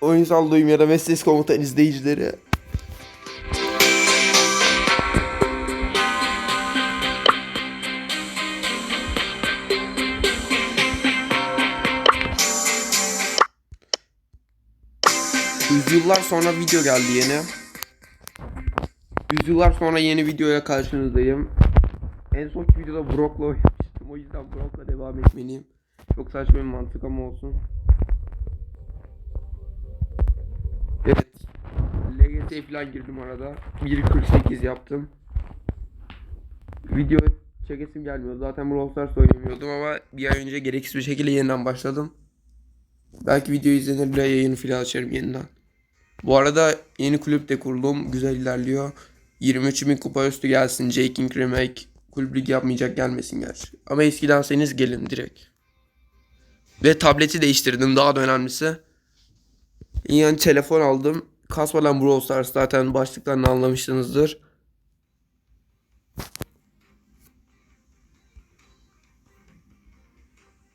oyunsal duyum ya da mesleğiz komutan izleyicileri. Yüzyıllar sonra video geldi yeni. Yüzyıllar sonra yeni videoya karşınızdayım. En sonki videoda Brock'la oynamıştım. O yüzden Brock'la devam etmeliyim. Çok saçma bir mantık ama olsun. Evet. LGS falan girdim arada. 1.48 yaptım. Video çekesim gelmiyor. Zaten Brawl oynamıyordum ama bir ay önce gereksiz bir şekilde yeniden başladım. Belki video izlenir bile yayını falan açarım yeniden. Bu arada yeni kulüp de kurdum. Güzel ilerliyor. 23 bin kupa üstü gelsin. J-King Remake. Kulüp ligi yapmayacak gelmesin gerçi. Ama eskidenseniz gelin direkt. Ve tableti değiştirdim daha da önemlisi. Yani telefon aldım. Kasmadan Brawl Stars zaten başlıktan anlamışsınızdır.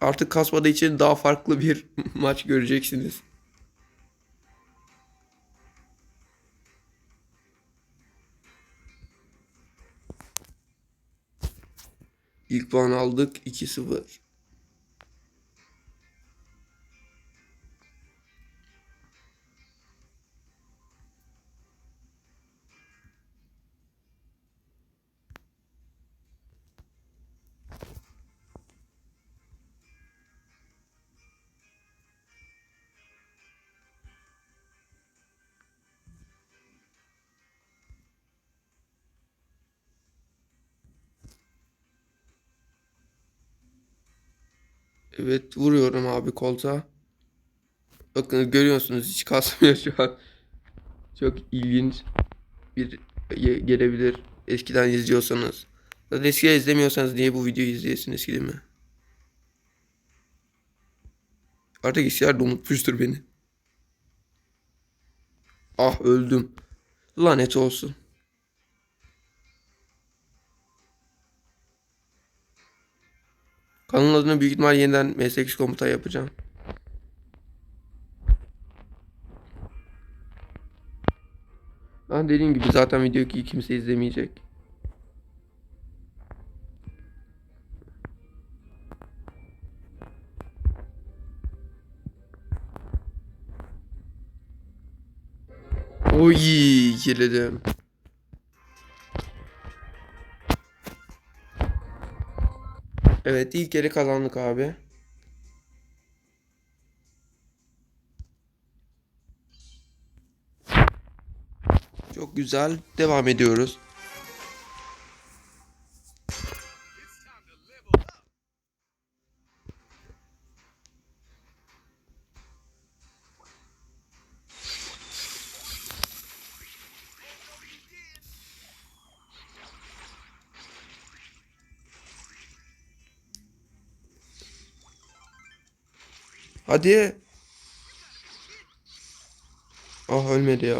Artık kasmadığı için daha farklı bir maç göreceksiniz. İlk puan aldık 2-0. Evet vuruyorum abi koltuğa. Bakın görüyorsunuz hiç kasmıyor şu an. Çok ilginç bir gelebilir. Eskiden izliyorsanız. Zaten eskiden izlemiyorsanız niye bu videoyu izleyesiniz ki değil mi? Artık eskiler de unutmuştur beni. Ah öldüm. Lanet olsun. Kanalın adını büyük ihtimal yeniden meslek komuta yapacağım. Ben dediğim gibi zaten videoyu ki kimse izlemeyecek. Oy kirledim. Evet ilk kere kazandık abi. Çok güzel. Devam ediyoruz. Hadi. Ah ölmedi ya.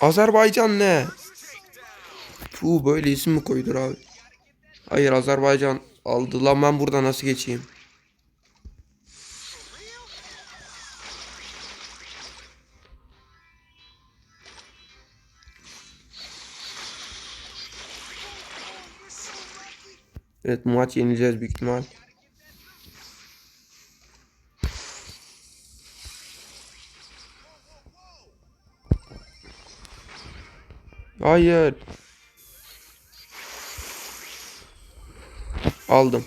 Azerbaycan ne? Puh böyle isim mi koydur abi? Hayır Azerbaycan aldı lan ben burada nasıl geçeyim? Evet maç yenileceğiz büyük ihtimal. Hayır. Aldım.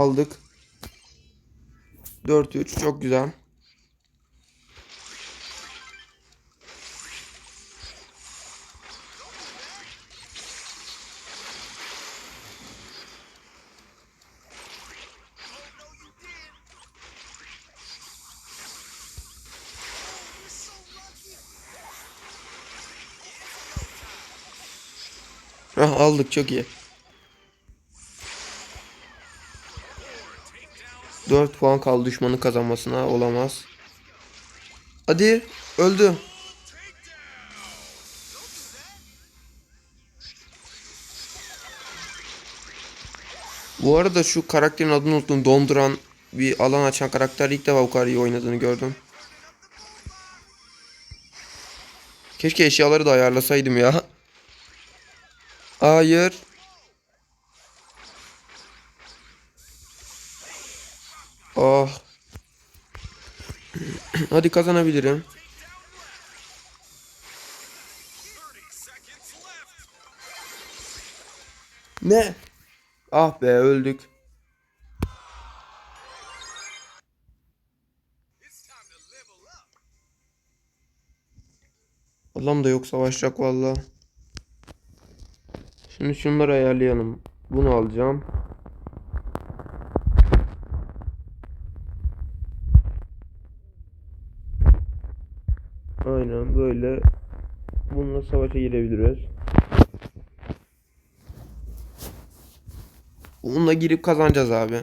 Aldık. 4-3 çok güzel. Heh, aldık çok iyi. 4 puan kaldı düşmanın kazanmasına olamaz. Hadi öldü. Bu arada şu karakterin adını unuttum. Donduran bir alan açan karakter ilk defa bu kadar iyi oynadığını gördüm. Keşke eşyaları da ayarlasaydım ya. Hayır. Ah. Hadi kazanabilirim. Ne? Ah be öldük. Allah'ım da yok savaşacak valla. Şimdi şunları ayarlayalım. Bunu alacağım. Böyle. Bununla savaşa girebiliriz. Bununla girip kazanacağız abi.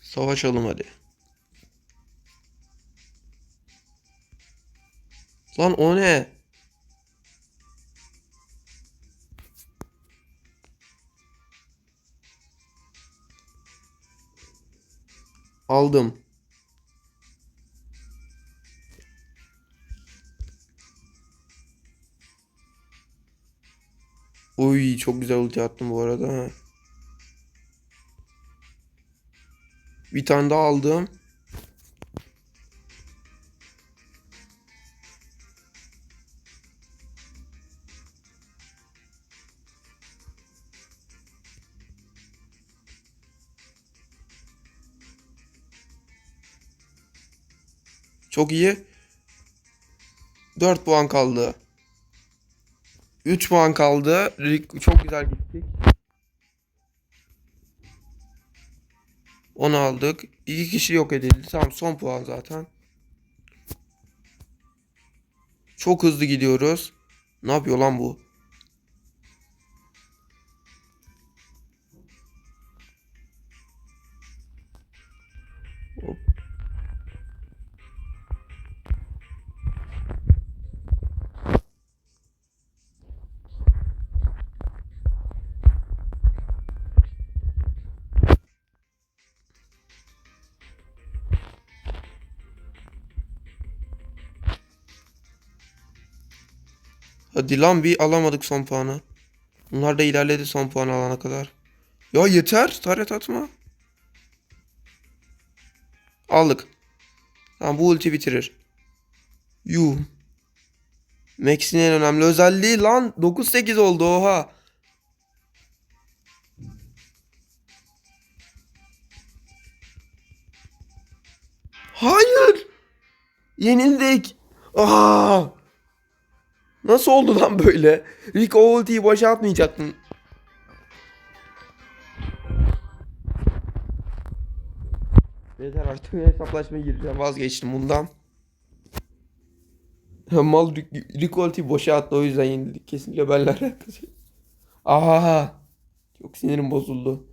Savaşalım hadi. Lan o ne? Aldım. Uy çok güzel ulti attım bu arada. Bir tane daha aldım. Çok iyi. 4 puan kaldı. 3 puan kaldı. Çok güzel gittik. 10 aldık. 2 kişi yok edildi. Tamam son puan zaten. Çok hızlı gidiyoruz. Ne yapıyor lan bu? Hadi lan bir alamadık son puanı. Bunlar da ilerledi son puan alana kadar. Ya yeter. Taret atma. Aldık. Tamam bu ulti bitirir. Yuh. Max'in en önemli özelliği lan 9-8 oldu oha. Hayır. Yenildik. Aa! Nasıl oldu lan böyle? Rick o ultiyi boşa atmayacaktın. Yeter artık hesaplaşmaya gireceğim. Vazgeçtim bundan. Mal Rick, ultiyi boşa attı o yüzden yenildik. Kesinlikle benimle alakası. Aha! Çok sinirim bozuldu.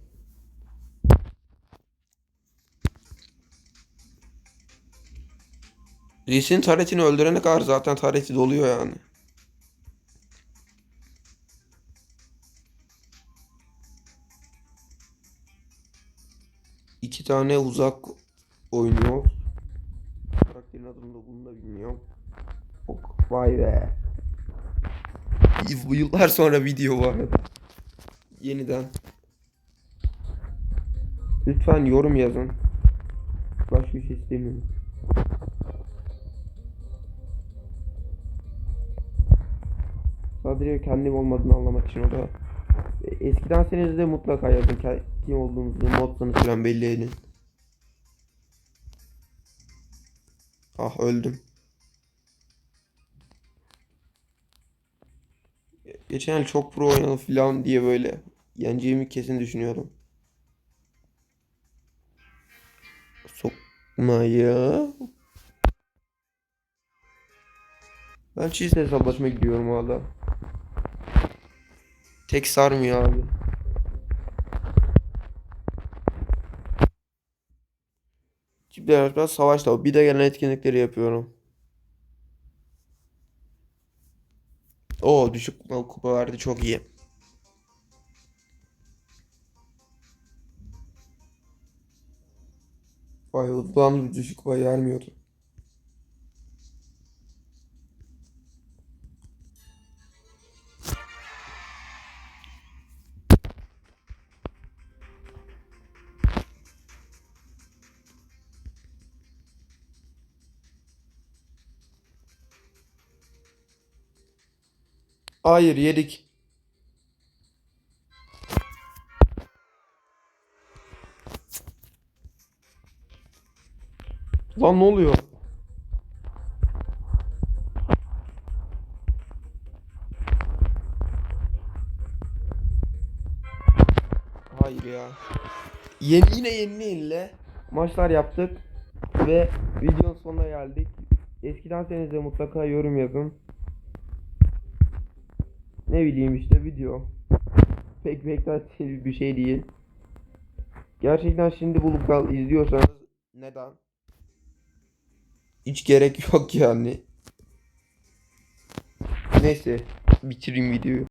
Reis'in taretini öldürene kadar zaten tareti doluyor yani. İki tane uzak oynuyor. Karakterin adını da bunu da bilmiyorum. Ok, vay be. Yıllar sonra video arada. Yeniden. Lütfen yorum yazın. Başka bir şey istemiyorum. Sadece kendim olmadığını anlamak için o da. Eskiden senizde mutlaka yazın. Kim olduğunuzu, modsanız falan belli edin. Ah öldüm. Ge- Geçen yıl çok pro oynadım falan diye böyle yeneceğimi kesin düşünüyorum. Sokma ya. Ben çiğ hesaplaşma gidiyorum hala. Tek sarmıyor abi. Çiftler arasında savaş da bir de gelen etkinlikleri yapıyorum. O düşük kupa, verdi çok iyi. Vay ulan düşük kupa vermiyordu. Hayır yedik. Lan ne oluyor? Hayır ya. Yeni, yine yeni yenile maçlar yaptık ve videonun sonuna geldik. Eskiden de mutlaka yorum yazın. Ne bileyim işte video. Pek beklentili bir şey değil. Gerçekten şimdi bulup kal izliyorsanız neden? Hiç gerek yok yani. Neyse bitireyim videoyu.